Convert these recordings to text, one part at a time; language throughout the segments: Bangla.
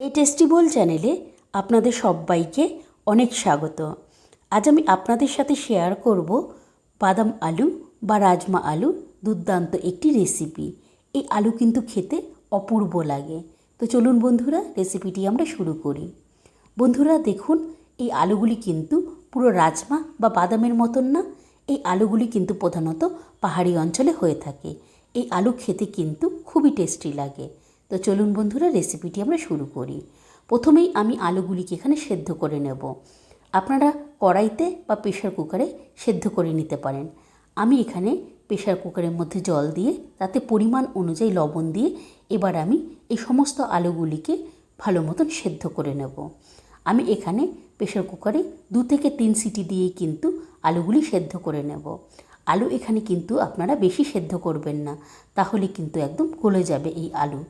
এই টেস্টিবল চ্যানেলে আপনাদের সবাইকে অনেক স্বাগত। আজ আমি আপনাদের সাথে শেয়ার করব বাদাম আলু বা রাজমা আলু দুর্দান্ত একটি রেসিপি এই আলু কিন্তু খেতে অপূর্ব লাগে। তো চলুন বন্ধুরা রেসিপিটি আমরা শুরু করি। বন্ধুরা, দেখুন, এই আলুগুলি কিন্তু পুরো রাজমা বা বাদামের মতন না। এই আলুগুলি কিন্তু প্রধানত পাহাড়ি অঞ্চলে হয়ে থাকে। এই আলু খেতে কিন্তু খুবই টেস্টি লাগে। তো চলুন বন্ধুরা রেসিপিটি আমরা শুরু করি। প্রথমেই আমি আলুগুলিকে এখানে সেদ্ধ করে নেব। আপনারা কড়াইতে বা প্রেশার কুকারে সেদ্ধ করে নিতে পারেন। আমি এখানে প্রেশার কুকারের মধ্যে জল দিয়ে, তাতে পরিমাণ অনুযায়ী লবণ দিয়ে এবার আমি এই সমস্ত আলুগুলিকে ভালো মতন সেদ্ধ করে নেব। আমি এখানে প্রেশার কুকারে দু থেকে তিন সিটি দিয়েই কিন্তু আলুগুলি সেদ্ধ করে নেব। আলু এখানে কিন্তু আপনারা বেশি সেদ্ধ করবেন না, তাহলে কিন্তু একদম গলে যাবে এই আলু।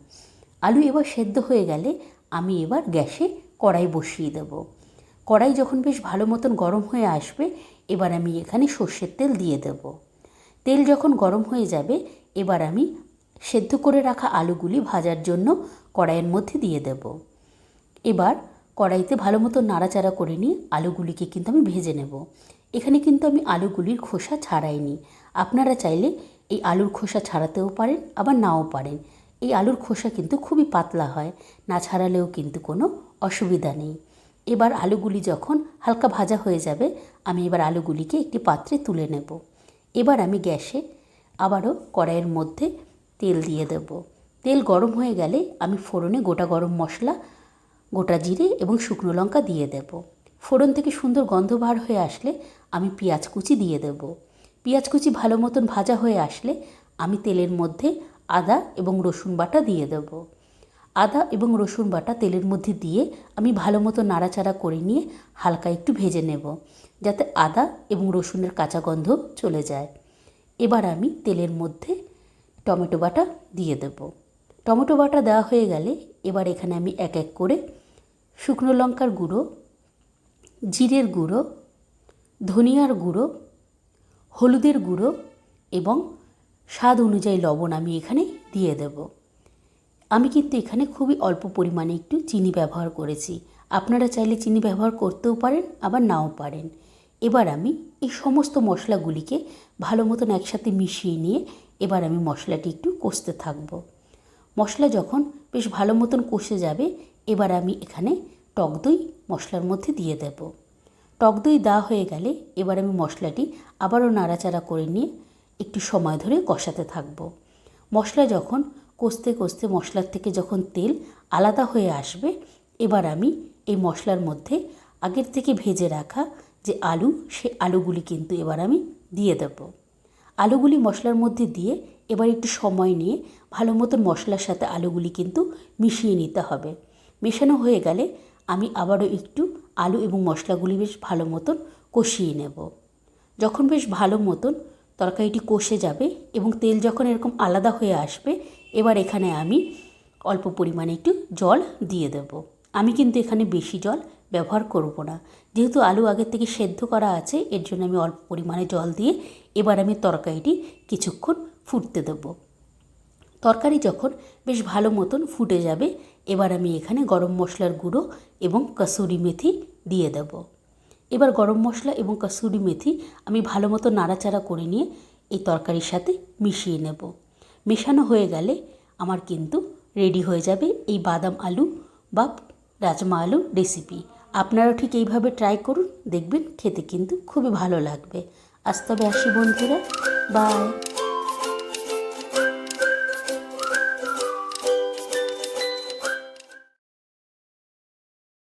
আলু এবার সেদ্ধ হয়ে গেলে আমি এবার গ্যাসে কড়াই বসিয়ে দেব। কড়াই যখন বেশ ভালো মতন গরম হয়ে আসবে, এবার আমি এখানে সর্ষের তেল দিয়ে দেব। তেল যখন গরম হয়ে যাবে, এবার আমি সেদ্ধ করে রাখা আলুগুলি ভাজার জন্য কড়াইয়ের মধ্যে দিয়ে দেব। এবার কড়াইতে ভালো মতো নাড়াচাড়া করে নিয়ে আলুগুলিকে কিন্তু আমি ভেজে নেব। এখানে কিন্তু আমি আলুগুলির খোসা ছাড়াইনি। আপনারা চাইলে এই আলুর খোসা ছাড়াতেও পারেন, আবার নাও পারেন। এই আলুর খোসা কিন্তু খুবই পাতলা হয়, না ছাড়ালেও কিন্তু কোনো অসুবিধা নেই। এবার আলুগুলি যখন হালকা ভাজা হয়ে যাবে, আমি এবার আলুগুলিকে একটি পাত্রে তুলে নেব। এবার আমি গ্যাসে আবারও কড়াইয়ের মধ্যে তেল দিয়ে দেব। তেল গরম হয়ে গেলে আমি ফোড়নে গোটা গরম মশলা, গোটা জিরে এবং শুকনো লঙ্কা দিয়ে দেব। ফোড়ন থেকে সুন্দর গন্ধ বার হয়ে আসলে আমি পেঁয়াজ কুচি দিয়ে দেব। পেঁয়াজ কুচি ভালো মতন ভাজা হয়ে আসলে আমি তেলের মধ্যে আদা এবং রসুন বাটা দিয়ে দেব। আদা এবং রসুন বাটা তেলের মধ্যে দিয়ে আমি ভালো মতো নাড়াচাড়া করে নিয়ে হালকা একটু ভেজে নেব, যাতে আদা এবং রসুনের কাঁচা গন্ধ চলে যায়। এবার আমি তেলের মধ্যে টমেটো বাটা দিয়ে দেব। টমেটো বাটা দেওয়া হয়ে গেলে এবার এখানে আমি এক এক করে শুকনো লঙ্কার গুঁড়ো, জিরের গুঁড়ো, ধনিয়ার গুঁড়ো, হলুদের গুঁড়ো এবং স্বাদ অনুযায়ী লবণ আমি এখানে দিয়ে দেব। আমি কিন্তু এখানে খুবই অল্প পরিমাণে একটু চিনি ব্যবহার করেছি। আপনারা চাইলে চিনি ব্যবহার করতেও পারেন, আবার নাও পারেন। এবার আমি এই সমস্ত মশলাগুলিকে ভালো মতন একসাথে মিশিয়ে নিয়ে এবার আমি মশলাটি একটু কষতে থাকব। মশলা যখন বেশ ভালো মতন কষে যাবে, এবার আমি এখানে টক দই মশলার মধ্যে দিয়ে দেব। টক দই দেওয়া হয়ে গেলে এবার আমি মশলাটি আবারও নাড়াচাড়া করে নিয়ে একটু সময় ধরে কষাতে থাকব। মশলা যখন কষতে কষতে মশলার থেকে যখন তেল আলাদা হয়ে আসবে, এবার আমি এই মশলার মধ্যে আগের থেকে ভেজে রাখা যে আলু, সে আলুগুলি কিন্তু এবার আমি দিয়ে দেব। আলুগুলি মশলার মধ্যে দিয়ে এবার একটু সময় নিয়ে ভালো মতন মশলার সাথে আলুগুলি কিন্তু মিশিয়ে নিতে হবে। মেশানো হয়ে গেলে আমি আবারও একটু আলু এবং মশলাগুলি বেশ ভালো মতন কষিয়ে নেব। যখন বেশ ভালো মতন তরকারিটি কষে যাবে এবং তেল যখন এরকম আলাদা হয়ে আসবে, এবার এখানে আমি অল্প পরিমাণে একটু জল দিয়ে দেব। আমি কিন্তু এখানে বেশি জল ব্যবহার করব না। যেহেতু আলু আগের থেকে সেদ্ধ করা আছে, এর জন্য আমি অল্প পরিমাণে জল দিয়ে এবার আমি তরকারিটি কিছুক্ষণ ফুটতে দেব। তরকারি যখন বেশ ভালো মতন ফুটে যাবে, এবার আমি এখানে গরম মশলার গুঁড়ো এবং কসুরি মেথি দিয়ে দেব। এবার গরম মশলা এবং কসুরি মেথি আমি ভালো মতো নাড়াচাড়া করে নিয়ে এই তরকারির সাথে মিশিয়ে নেব। মেশানো হয়ে গেলে আমার কিন্তু রেডি হয়ে যাবে এই বাদাম আলু বা রাজমা আলু রেসিপি আপনারাও ঠিক এইভাবে ট্রাই করুন, দেখবেন খেতে কিন্তু খুবই ভালো লাগবে। আজ তবে আসি বন্ধুরা বাই